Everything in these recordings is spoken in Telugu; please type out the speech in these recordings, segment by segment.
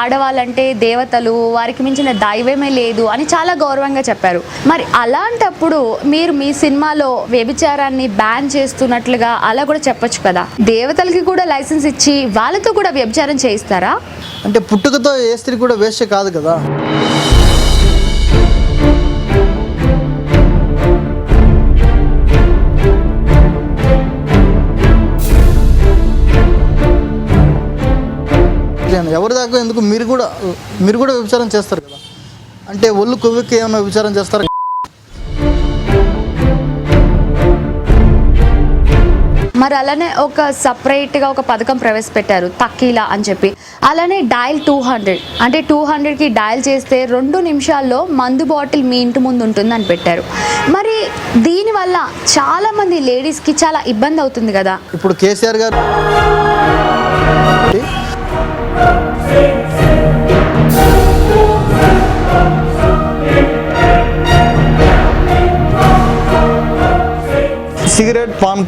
ఆడవాళ్ళంటే దేవతలు వారికి మించిన దైవమే లేదు అని చాలా గౌరవంగా చెప్పారు. మరి అలాంటప్పుడు మీరు మీ సినిమాలో వ్యభిచారాన్ని బ్యాన్ చేస్తున్నట్లుగా అలా కూడా చెప్పొచ్చు కదా? దేవతలకి కూడా లైసెన్స్ ఇచ్చి వాళ్ళతో కూడా వ్యభిచారం చేయిస్తారా? అంటే పుట్టుకతో ఏ స్త్రీ కూడా వేస్ట్ కాదు కదా. నేను ఎవరి దాకా ఎందుకు? మీరు కూడా మీరు కూడా వ్యభిచారం చేస్తారు కదా. అంటే ఒళ్ళు కొవ్వెక్కి ఏమైనా వ్యభిచారం చేస్తారు? మరి అలానే ఒక సపరేట్గా ఒక పథకం ప్రవేశపెట్టారు తక్కీలా అని చెప్పి. అలానే డయల్ టూ హండ్రెడ్ అంటే టూ హండ్రెడ్కి డయల్ చేస్తే రెండు నిమిషాల్లో మందు బాటిల్ మీ ఇంటి ముందు ఉంటుంది అని పెట్టారు. మరి దీనివల్ల చాలామంది లేడీస్కి చాలా ఇబ్బంది అవుతుంది కదా. ఇప్పుడు కేసీఆర్ గారు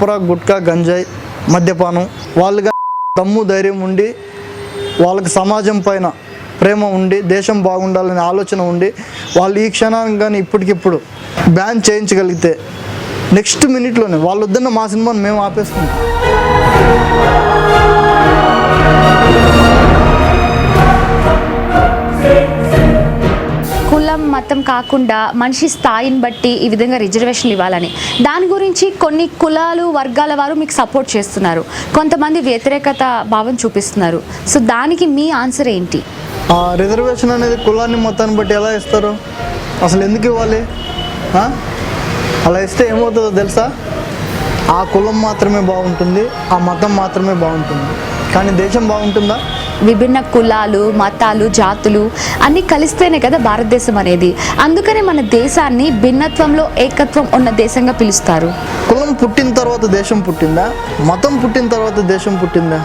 సిగరెట్ గుట్కా గంజాయి మద్యపానం. వాళ్ళుగా దమ్ము ధైర్యం ఉండి వాళ్ళకి సమాజం పైన ప్రేమ ఉండి దేశం బాగుండాలనే ఆలోచన ఉండి వాళ్ళు ఈ క్షణానికి కానీ ఇప్పటికిప్పుడు బ్యాన్ చేయించగలిగితే నెక్స్ట్ మినిట్లోనే వాళ్ళు వద్దన్న మా సినిమాని మేము ఆపేసుకుంటాం. మతం కాకుండా మనిషి స్థాయిని బట్టి ఈ విధంగా రిజర్వేషన్లు ఇవ్వాలని. దాని గురించి కొన్ని కులాలు వర్గాల వారు మీకు సపోర్ట్ చేస్తున్నారు. కొంతమంది వ్యతిరేకత భావం చూపిస్తున్నారు. సో దానికి మీ ఆన్సర్ ఏంటి? రిజర్వేషన్ అనేది కులాన్ని మొత్తాన్ని బట్టి ఎలా ఇస్తారు? అసలు ఎందుకు ఇవ్వాలి? అలా ఇస్తే ఏమవుతుందో తెలుసా? ఆ కులం మాత్రమే బాగుంటుంది ఆ మతం మాత్రమే బాగుంటుంది. కానీ దేశం బాగుంటుందా? విభిన్న కులాలు మతాలు జాతులు అన్నీ కలిస్తేనే కదా భారతదేశం అనేది. అందుకనే మన దేశాన్ని భిన్నత్వంలో ఏకత్వం ఉన్న దేశంగా పిలుస్తారు. కులం పుట్టిన తర్వాత దేశం పుట్టిందా? మతం పుట్టిన తర్వాత దేశం పుట్టిందా?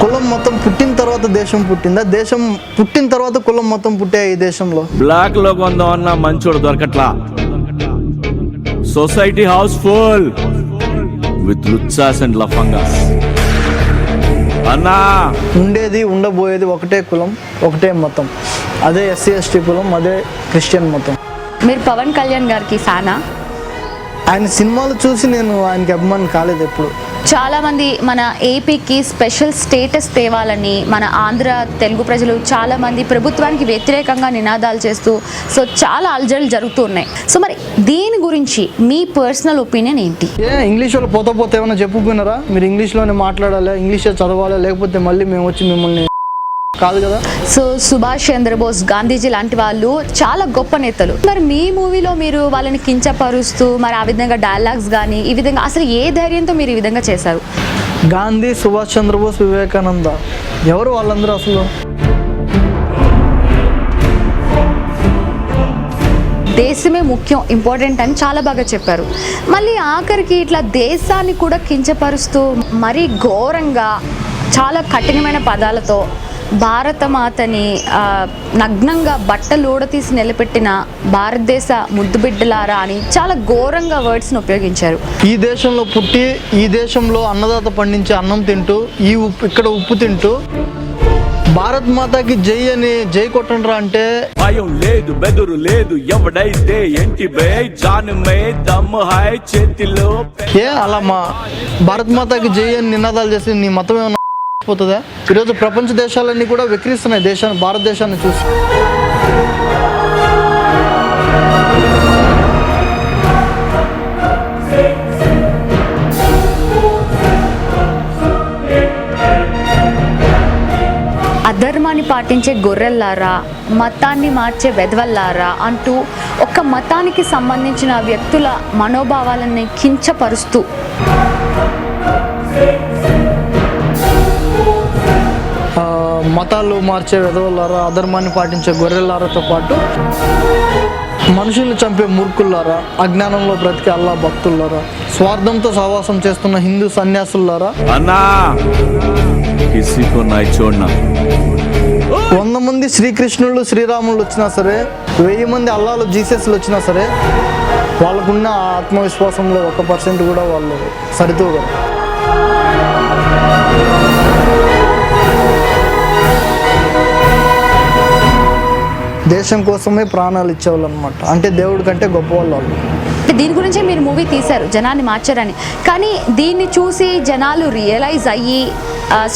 కులం మతం పుట్టిన తర్వాత దేశం పుట్టిందా? దేశం పుట్టిన తర్వాత కులం మతం పుట్టే ఈ దేశంలో? బ్లాక్లో కొందామన్నా మంచోడు దొరకట్లా. Society house full. విత్ లుచ్చాస్ అండ్ లఫంగాస్. అన్నా. ఉండేది ఉండబోయేది ఒకటే కులం ఒకటే మతం. అదే ఎస్సీ ఎస్టీ కులం అదే క్రిస్టియన్ మతం. మీరు పవన్ కళ్యాణ్ గారికి ఫ్యానా? ఆయన సినిమాలు చూసి నేను ఆయనకి అభిమాని కాలేదు ఎప్పుడు. చాలామంది మన ఏపీకి స్పెషల్ స్టేటస్ తేవాలని మన ఆంధ్ర తెలుగు ప్రజలు చాలామంది ప్రభుత్వానికి వ్యతిరేకంగా నినాదాలు చేస్తూ సో చాలా అలజడులు జరుగుతూ ఉన్నాయి. సో మరి దీని గురించి మీ పర్సనల్ ఒపీనియన్ ఏంటి? ఇంగ్లీష్ వాళ్ళు పోతే పోతే ఏమైనా చెప్పుకున్నారా? మీరు ఇంగ్లీష్లోనే మాట్లాడాలి? ఇంగ్లీషే చదవాలి? లేకపోతే మళ్ళీ మేము వచ్చి మిమ్మల్ని కాదు కదా? సో సుభాష్ చంద్రబోస్ గాంధీజీ లాంటి వాళ్ళు చాలా గొప్ప నేతలు. మరి మీ మూవీలో మీరు వాళ్ళని కించపరుస్తూ మరి ఆ విధంగా డైలాగ్స్ కానీ ఈ విధంగా అసలు ఏ ధైర్యంతో మీరు ఈ విధంగా చేశారు? గాంధీ సుభాష్ చంద్రబోస్ వివేకానంద. ఎవరు వాళ్ళందరూ అసలు? దేశమే ముఖ్యం ఇంపార్టెంట్ అని చాలా బాగా చెప్పారు. మళ్ళీ ఆఖరికి ఇట్లా దేశాన్ని కూడా కించపరుస్తూ మరీ ఘోరంగా చాలా కఠినమైన పదాలతో భారత మాతని ఆ, నగ్నంగా బట్టలు ఊడతీసి నిలబెట్టిన భారతదేశ ముద్దుబిడ్డలారా అని చాలా ఘోరంగా వర్డ్స్ని ఉపయోగించారు. ఈ దేశంలో పుట్టి ఈ దేశంలో అన్నదాత పండించే అన్నం తింటూ ఈ ఉప్పు ఇక్కడ ఉప్పు తింటూ భారత్ మాతాకి జై అని జై కొట్టండ్రా అంటే భయం లేదు బెదురు లేదు ఎవడైతే ఎంటి బే జాన్ మే దమ్ హాయ్ చేతిలో ఏ అలా మా భారత్ మాతాకి జై అని నినాదాలు చేసి నీ మతం ఏమైనా పోతుందా? ఈరోజు ప్రపంచ దేశాలన్నీ కూడా విక్రిస్తున్నాయి దేశాన్ని భారతదేశాన్ని చూసి. అధర్మాన్ని పాటించే గొర్రెల్లారా మతాన్ని మార్చే వెధవల్లారా అంటూ ఒక మతానికి సంబంధించిన వ్యక్తుల మనోభావాలని కించపరుస్తూ. మతాలు మార్చే విధవలారా అధర్మాన్ని పాటించే గొర్రెలారాతో పాటు మనుషుల్ని చంపే మూర్ఖుల్లారా అజ్ఞానంలో బ్రతికే అల్లా భక్తుల్లారా స్వార్థంతో సహవాసం చేస్తున్న హిందూ సన్యాసుల్లారా? అన్నా వంద మంది శ్రీకృష్ణుళ్ళు శ్రీరాములు వచ్చినా సరే వెయ్యి మంది అల్లాలు జీసస్లు వచ్చినా సరే వాళ్ళకున్న ఆత్మవిశ్వాసంలో ఒక పర్సెంట్ కూడా వాళ్ళు సరితూగరు. దేశం కోసమే ప్రాణాలు ఇచ్చేవాళ్ళు అనమాట అంటే దేవుడి కంటే గొప్పవాళ్ళు వాళ్ళు దీని గురించే మీరు మూవీ తీశారు జనాన్ని మార్చారని. కానీ దీన్ని చూసి జనాలు రియలైజ్ అయ్యి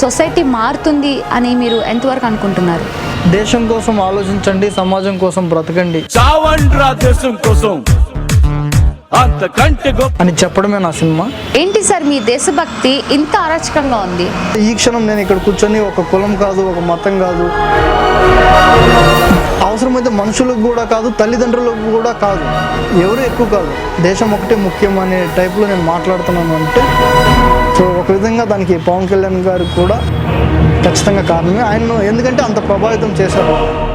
సొసైటీ మారుతుంది అని మీరు ఎంతవరకు అనుకుంటున్నారు? దేశం కోసం ఆలోచించండి సమాజం కోసం బ్రతకండి. చావండ్రా దేశం కోసం. అంతకంటే గొప్ప అని చెప్పడమే నా సినిమా. ఏంటి సార్ మీ దేశభక్తి ఇంత అరాచకంగా ఉంది? ఈ క్షణం నేను ఇక్కడ కూర్చొని ఒక కులం కాదు ఒక మతం కాదు. అవసరమైతే మనుషులకు కూడా కాదు తల్లిదండ్రులకు కూడా కాదు. ఎవరు ఎక్కువ కాదు. దేశం ఒకటే ముఖ్యం అనే టైప్లో నేను మాట్లాడుతున్నాను అంటే సో ఒక విధంగా దానికి పవన్ కళ్యాణ్ గారు కూడా ఖచ్చితంగా కారణమే. ఆయన ఎందుకంటే అంత ప్రభావితం చేశారు.